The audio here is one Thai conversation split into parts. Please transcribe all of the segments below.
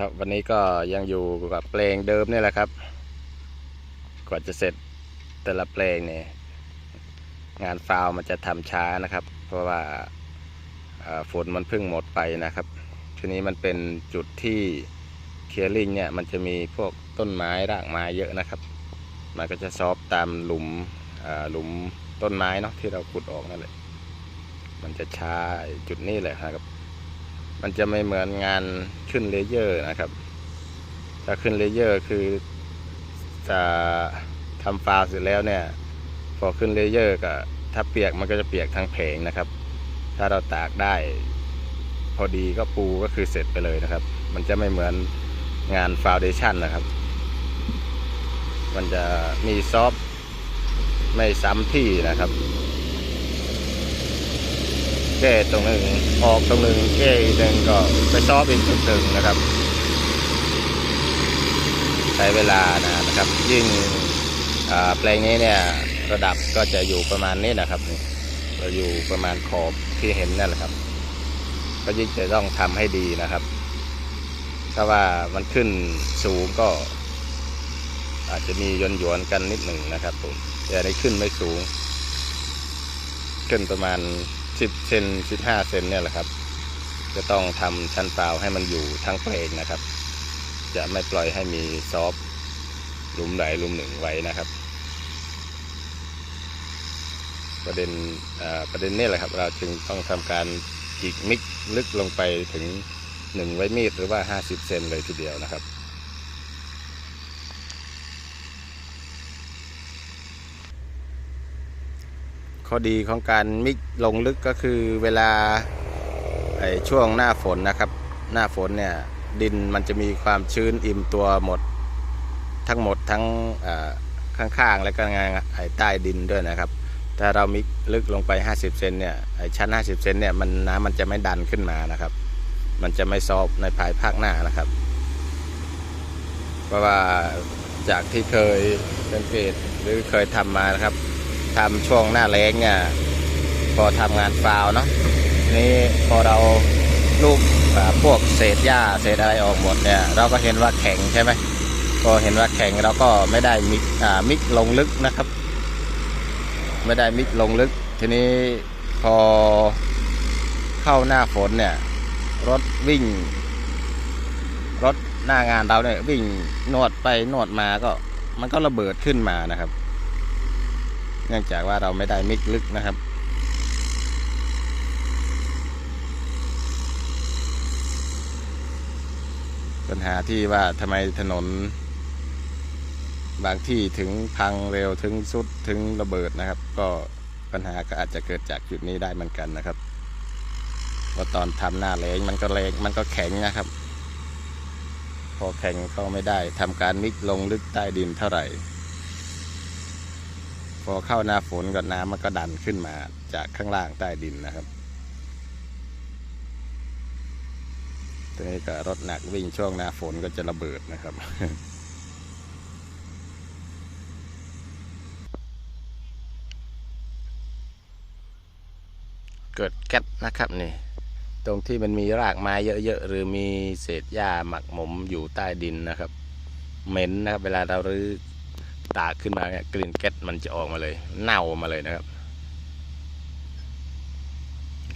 ครับวันนี้ก็ยังอยู่กับเพลงเดิมนี่แหละครับ กว่าจะเสร็จแต่ละเพลงเนี่ยงานฟาวมันจะทำช้านะครับ เพราะว่าฝนมันเพิ่งหมดไปนะครับ ทีนี้มันเป็นจุดที่เคลียร์ลิงเนี่ยมันจะมีพวกต้นไม้รากไม้เยอะนะครับ มันก็จะซอบตามหลุมหลุมต้นไม้เนาะที่เราขุดออกนั่นแหละมันจะช้าจุดนี้แหละครับ มันจะไม่เหมือนงานขึ้นเลเยอร์นะครับ ถ้าขึ้นเลเยอร์คือจะทำฟาวล์เสร็จแล้วเนี่ย พอขึ้นเลเยอร์ก็ถ้าเปียกมันก็จะเปียกทั้งเพลงนะครับ ถ้าเราตากได้ พอดีก็ปูก็คือเสร็จไปเลยนะครับ มันจะไม่เหมือนงานฟาวเดชั่นนะครับ มันจะมีซอฟไม่ซ้ำที่นะครับ ก้ตรงหนึ่งออกตรงหนึ่งแก้อีกหนึ่งก็ไปซ้อฟอีกจุดหนึ่งนะครับ ใช้เวลานะครับ ยิ่งแปลงนี้เนี่ยระดับก็จะอยู่ประมาณนี้นะครับเราอยู่ประมาณขอบที่เห็นนั่นแหละครับ ก็ยิ่งจะต้องทำให้ดีนะครับ ถ้าว่ามันขึ้นสูงก็ อาจจะมียนหยวนๆกันนิดหนึ่งนะครับผมแต่ได้ขึ้นไม่สูง ขึ้นประมาณ 10เซน15เซนเนี่ยแหละครับ จะต้องทำชั้นเปล่าให้มันอยู่ทั้งเพลงนะครับ จะไม่ปล่อยให้มีซอฟหลุมไหลหลุมหนึ่งไว้นะครับ ประเด็นประเด็นนี้แหละครับ เราจึงต้องทำการจิกมิกลึกลงไปถึงหนึ่งไว้มีดหรือว่า50เซนเลยทีเดียวนะครับ ข้อดีของการมิกลงลึกก็คือเวลาไอช่วงหน้าฝนนะครับ หน้าฝนเนี่ยดินมันจะมีความชื้นอิ่มตัวหมดทั้งหมดทั้งข้างๆ และก็งานไอใต้ดินด้วยนะครับ ถ้าเรามิกลึกลงไป 50 เซนเนี่ยไอ้ชั้น 50 เซนเนี่ยมันน้ำมันจะไม่ดันขึ้นมานะครับ มันจะไม่ซอบในภายภาคหน้านะครับ เพราะว่าจากที่เคยสังเกตหรือเคยทำมานะครับ ทำช่วงหน้าแล้งเนี่ยพอทำงานฟาวเนาะนี้พอเราลูกพวกเศษหญ้าเศษอะไรออกหมดเนี่ย เราก็เห็นว่าแข็งใช่ไหมพอเห็นว่าแข็งเราก็ไม่ได้มิกมิกลงลึกนะครับ ไม่ได้มิกลงลึก ทีนี้พอเข้าหน้าฝนเนี่ย รถวิ่ง รถหน้างานเราเนี่ยวิ่งนวดไปนวดมาก็มันก็ระเบิดขึ้นมานะครับ เนื่องจากว่าเราไม่ได้มิกลึกนะครับปัญหาที่ว่าทำไมถนน บางที่ถึงพังเร็วถึงสุดถึงระเบิดนะครับ ก็ปัญหาก็อาจจะเกิดจากจุดนี้ได้เหมือนกันนะครับว่าตอนทำหน้าแรงมันก็แรงมันก็แข็งนะครับ พอแข็งก็ไม่ได้ทำการมิกลงลึกใต้ดินเท่าไหร่ พอเข้าหน้าฝนก็น้ำมันก็ดันขึ้นมาจากข้างล่างใต้ดินนะครับทีนี้ก็รถหนักวิ่งช่วงหน้าฝนก็จะระเบิดนะครับเกิดแก๊สนะครับนี่ตรงที่มันมีรากไม้เยอะๆหรือมีเศษหญ้าหมักหมมอยู่ใต้ดินนะครับ เหม็นนะครับเวลาเรารื้อ ตากขึ้นมาเนี่ยกลิ่นแก๊สมันจะออกมาเลย เน่ามาเลยนะครับ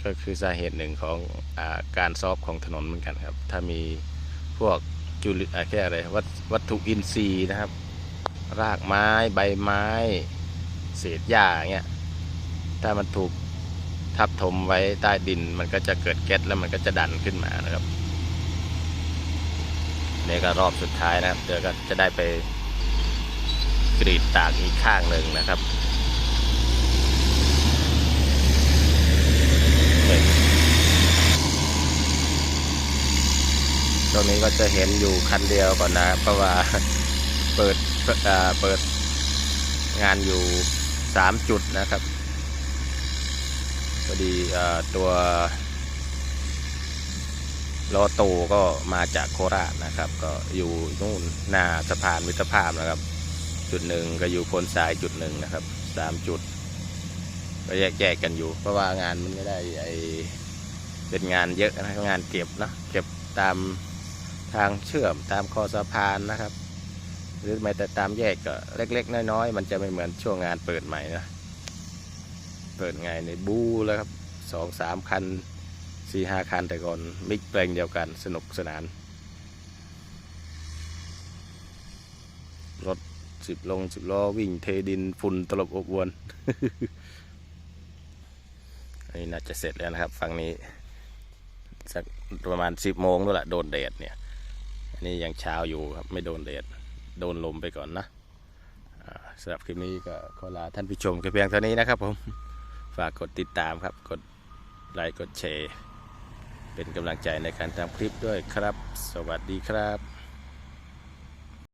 ก็คือสาเหตุหนึ่งของอการซอฟของถนนเหมือนกันครับ ถ้ามีพวกจุลิแค่อะไรวัตวัตถุอินทรีย์นะครับ รากไม้ใบไม้ เศษหญ้าเงี้ยถ้ามันถูกทับถมไว้ใต้ดินมันก็จะเกิดแก๊สแล้วมันก็จะดันขึ้นมานะครับนี่ก็รอบสุดท้ายนะครับเดี๋ยวก็จะได้ไป กรีดตากอีกข้างหนึ่งนะครับตรงนี้ก็จะเห็นอยู่คันเดียวก่อนนะ เพราะว่าเปิดเปิดงานอยู่สามจุดนะครับพอดีตัวโลโตก็มาจากโคราชนะครับ ก็อยู่นู่นหน้าสะพานมิตรภาพนะครับ จุดหนึ่งก็อยู่คนทรายจุดหนึ่งนะครับสามจุด ก็แยกแยกกันอยู่ เพราะว่างานมันไม่ได้ไอเป็นงานเยอะนะงานเก็บนะเก็บตามทางเชื่อมตามคอสะพานนะครับ หรือแม้แต่ตามแยกก็เล็ก ๆ น้อยๆมันจะไม่เหมือนช่วงงานเปิดใหม่นะเปิดไงในบูแล้วครับสองสามคันสี่ห้าคันแต่ก่อนมิกเพลงเดียวกันสนุกสนานรถ สิบลงสิบล้อวิ่งเทดินฝุ่นตลบอบอวนอันนี้น่าจะเสร็จแล้วนะครับฝั่งนี้ สักประมาณสิบโมงนู่นแหละโดนแดดเนี่ย อันนี้ยังเช้าอยู่ครับไม่โดนแดดโดนลมไปก่อนนะสำหรับคลิปนี้ก็ขอลาท่านผู้ชมแค่เพียงเท่านี้นะครับผมฝากกดติดตามครับกดไลค์กดแชร์เป็นกำลังใจในการทำคลิปด้วยครับ สวัสดีครับ